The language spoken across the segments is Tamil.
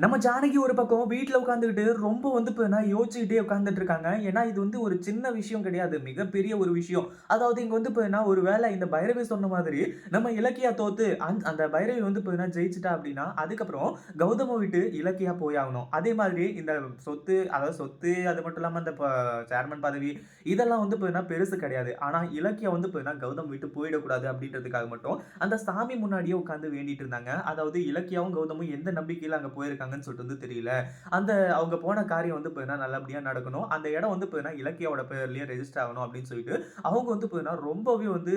நம்ம ஜானகி ஒரு பக்கம் வீட்டில் உட்காந்துக்கிட்டு ரொம்ப வந்து இப்போ நான் யோசிச்சுக்கிட்டே உட்காந்துட்டு இருக்காங்க. ஏன்னா, இது வந்து ஒரு சின்ன விஷயம் கிடையாது. மிகப்பெரிய ஒரு விஷயம். அதாவது இங்கே வந்து பார்த்தீங்கன்னா, ஒரு வேளை இந்த பைரவி சொன்ன மாதிரி நம்ம இலக்கியா தோத்து அந் அந்த பைரவி வந்து பார்த்தீங்கன்னா ஜெயிச்சிட்டா அப்படின்னா, அதுக்கப்புறம் கௌதம விட்டு இலக்கியா போயாகணும். அதே மாதிரி இந்த சொத்து அதாவது சொத்து அது மட்டும் இல்லாமல் அந்த ப சேர்மன் பதவி இதெல்லாம் வந்து பார்த்தீங்கன்னா பெருசு கிடையாது. ஆனால் இலக்கியா வந்து பார்த்தீங்கன்னா கௌதம் விட்டு போயிடக்கூடாது அப்படின்றதுக்காக மட்டும் அந்த சாமி முன்னாடியே உட்காந்து வேண்டிட்டு இருந்தாங்க. அதாவது இலக்கியாவும் கௌதமும் எந்த நம்பிக்கையில் அங்கே போயிருக்காங்க சொல்லிட்டு வந்து தெரியல. அந்த அவங்க போன காரியம் வந்து போயினா நல்லபடியாக நடக்கணும். அந்த இடம் வந்து போயினா இலக்கியாவோட பேர்லயே ரெஜிஸ்டர் ஆகணும் அப்படின்னு சொல்லிட்டு அவங்க வந்து பார்த்தீங்கன்னா ரொம்பவே வந்து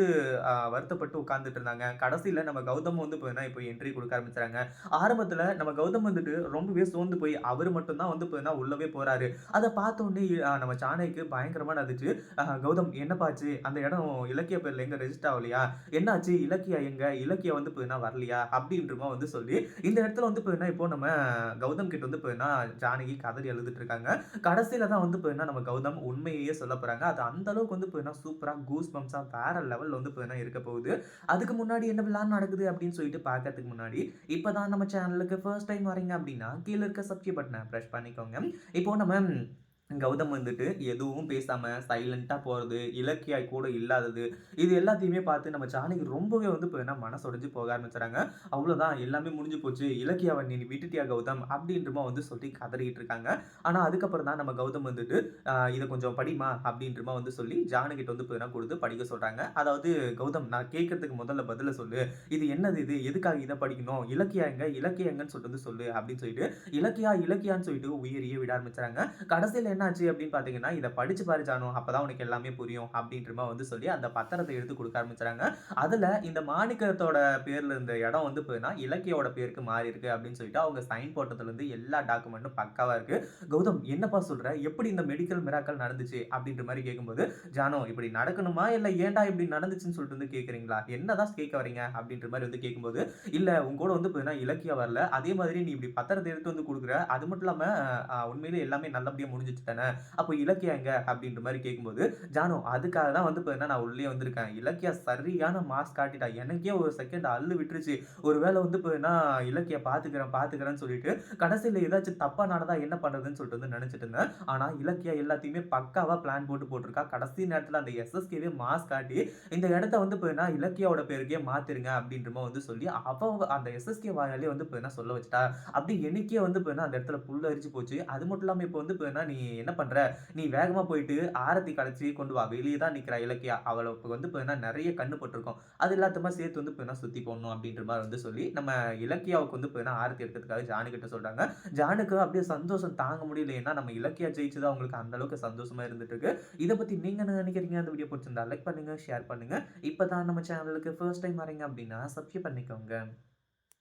வருத்தப்பட்டு உட்கார்ந்துட்டு இருந்தாங்க. கடைசியில் நம்ம கௌதம் வந்து பார்த்தீங்கன்னா இப்போ என்ட்ரி கொடுக்க ஆரம்பிச்சுறாங்க. ஆரம்பத்தில் நம்ம கௌதம் வந்துட்டு ரொம்பவே சோர்ந்து போய் அவர் மட்டும் தான் வந்து பார்த்தீங்கன்னா உள்ளவே போறாரு. அதை பார்த்தோன்னே நம்ம சாணைக்கு பயங்கரமாக நடந்துச்சு கௌதம் என்னப்பாச்சு அந்த இடம் இலக்கிய பேர்ல எங்க ரெஜிஸ்டர் ஆகலையா என்னாச்சு? இலக்கியா எங்க? இலக்கியா வந்து போயினா வரலையா? அப்படின்றமா வந்து சொல்லி இந்த இடத்துல வந்து பார்த்தீங்கன்னா இப்போ நம்ம கௌதம் கிட்ட வந்து போயின்னா ஜானகி கதறி எழுதிட்டு இருக்காங்க. கடைசியில தான் வந்து போயின்னா நம்ம கௌதம் உண்மையையே சொல்ல போறாங்க. அது அந்த அளவுக்கு வந்து போயின்னா சூப்பரா கூஸ் பம்ப்ஸாக வேற லெவல்ல வந்து போயின்னா இருக்க போகுது. அதுக்கு முன்னாடி என்னவெல்லாம் நடக்குது அப்படின்னு சொல்லிட்டு பார்க்கறதுக்கு முன்னாடி, இப்போ தான் நம்ம சேனலுக்கு ஃபர்ஸ்ட் டைம் வரீங்க அப்படின்னா, கீழே இருக்க சப்ஸ்கிரைப் பட்டனை ப்ரெஷ் பண்ணிக்கோங்க. இப்போ நம்ம கௌதம் வந்துட்டு எதுவும் பேசாமல் சைலண்ட்டாக போகிறது இலக்கியாய் கூட இல்லாதது, இது எல்லாத்தையுமே பார்த்து நம்ம ஜானகி ரொம்பவே வந்து இப்போ என்ன மனசுடைஞ்சு போக ஆரம்பிச்சுறாங்க. அவ்வளோதான் எல்லாமே முடிஞ்சு போச்சு. இலக்கியாவை நீ விட்டுட்டியா கௌதம்? அப்படின்றமா வந்து சொல்லி கதறிக்கிட்டு இருக்காங்க. ஆனால் அதுக்கப்புறம் தான் நம்ம கௌதம் வந்துட்டு, இதை கொஞ்சம் படிமா அப்படின்றமா வந்து சொல்லி ஜானகிட்ட வந்து இப்போ கொடுத்து படிக்க சொல்கிறாங்க அதாவது கௌதம் நான் கேட்கறதுக்கு முதல்ல பதில சொல்லு. இது என்னது இது? எதுக்காக இதை படிக்கணும்? இலக்கியா எங்க? இலக்கியா எங்கன்னு சொல்லிட்டு வந்து சொல்லு அப்படின்னு சொல்லிட்டு, இலக்கியா இலக்கியான்னு சொல்லிட்டு உயிரியே விட ஆரம்பிச்சுறாங்க. கடைசியில் என்ன ஆச்சு அப்படின்னு பார்த்தீங்கன்னா, இதை படிச்சு பாரு ஜானு. அப்பதான் உனக்கு எல்லாமே புரியும் அப்படின்ற மாதிரி வந்து சொல்லி அந்த பத்திரத்தை எடுத்து கொடுக்க ஆரம்பிச்சுறாங்க. அதில் இந்த மாணிக்கத்தோட பேரில் இருந்த இடம் வந்து பார்த்தீங்கன்னா, இலக்கியோட பேருக்கு மாறியிருக்கு அப்படின்னு சொல்லிட்டு அவங்க சைன் போட்டதுலேருந்து எல்லா டாக்குமெண்ட்டும் பக்காவாக இருக்கு. கௌதம் என்னப்பா சொல்ற? எப்படி இந்த மெடிக்கல் மிராக்கள் நடந்துச்சு? அப்படின்ற மாதிரி கேட்கும்போது, ஜானோ இப்படி நடக்கணுமா? இல்லை ஏன்டா இப்படி நடந்துச்சுன்னு சொல்லிட்டு வந்து கேட்கிறீங்களா? என்னதான் கேட்க வரீங்க அப்படின்ற மாதிரி வந்து கேட்கும்போது, இல்லை உன் கூட வந்து பார்த்தீங்கன்னா இலக்கியம் வரல. அதே மாதிரி நீ இப்படி பத்திரத்தை எடுத்து வந்து கொடுக்குற அது மட்டும் இல்லாமல் உண்மையிலே உண்மையிலேயே எல்லாமே நல்லபடியாக முடிஞ்சிட்டு தானே? அப்போ இலக்கியா எங்க? அப்படின்ற மாதிரி கேட்கும்போது, ஜானு அதுக்காக தான் வந்து பார்த்தீங்கன்னா நான் உள்ளே வந்திருக்கேன். இலக்கியா சரியான மாஸ் காட்டிட்டா. எனக்கே ஒரு செகண்ட் அள்ளு விட்டுருச்சு. ஒரு வந்து வந்து நான் இலக்கிய பார்த்துக்கிறேன் பார்த்துக்கிறேன்னு சொல்லிட்டு, கடைசியில் ஏதாச்சும் தப்பா நடந்தா என்ன பண்ணுறதுன்னு சொல்லிட்டு வந்து நினச்சிட்டு இருந்தேன். ஆனால் இலக்கியா எல்லாத்தையுமே பக்காவாக பிளான் போட்டு போட்டிருக்கா கடைசி நேரத்தில் அந்த எஸ்எஸ்கேவே மாஸ் காட்டி, இந்த இடத்த வந்து இப்போ என்ன இலக்கியாவோட பேருக்கே மாத்திருங்க அப்படின்ற வந்து சொல்லி, அவங்க அந்த எஸ்எஸ்கே வாயாலே வந்து பார்த்தீங்கன்னா சொல்ல வச்சுட்டா. அப்படி எனக்கே வந்து பார்த்தீங்கன்னா அந்த இடத்துல புல் அரிச்சு போச்சு. அது மட்டும் இல்லாமல் இப்போ வந்து பார்த்தீங்கன்னா நீ என்ன பண்ற? நீ வேகமா போயிட்டு ஆரத்தி கலைச்சி கொண்டு வா. வெளியே தான் நிற்கிற இலக்கியா. அவளுக்கு வந்து பார்த்தீங்கன்னா நிறைய கண்ணு பட்டுருக்கும். அது எல்லாத்தையுமே சேர்த்து வந்து பார்த்தீங்கன்னா சுத்தி போடணும் அப்படின்ற மாதிரி வந்து சொல்லி, நம்ம இலக்கியாவுக்கு வந்து பார்த்தீங்கன்னா ஆரத்தி எடுக்கிறதுக்காக ஜானு கிட்ட சொல்றாங்க. ஜானுக்கு அப்படியே சந்தோஷம் தாங்க முடியல. ஏன்னா நம்ம இலக்கியா ஜெயிச்சது அவங்களுக்கு அந்த அளவுக்கு சந்தோஷமா இருந்துட்டு இருக்கு. இதை பத்தி நீங்க என்ன நினைக்கிறீங்க? அந்த வீடியோ பிடிச்சிருந்தா லைக் பண்ணுங்க, ஷேர் பண்ணுங்க. இப்போ தான் நம்ம சேனலுக்கு ஃபர்ஸ்ட் டைம் வரீங்க அப்படின்னா சப்ஸ்கிரைப் பண்ணிக்கோங்க.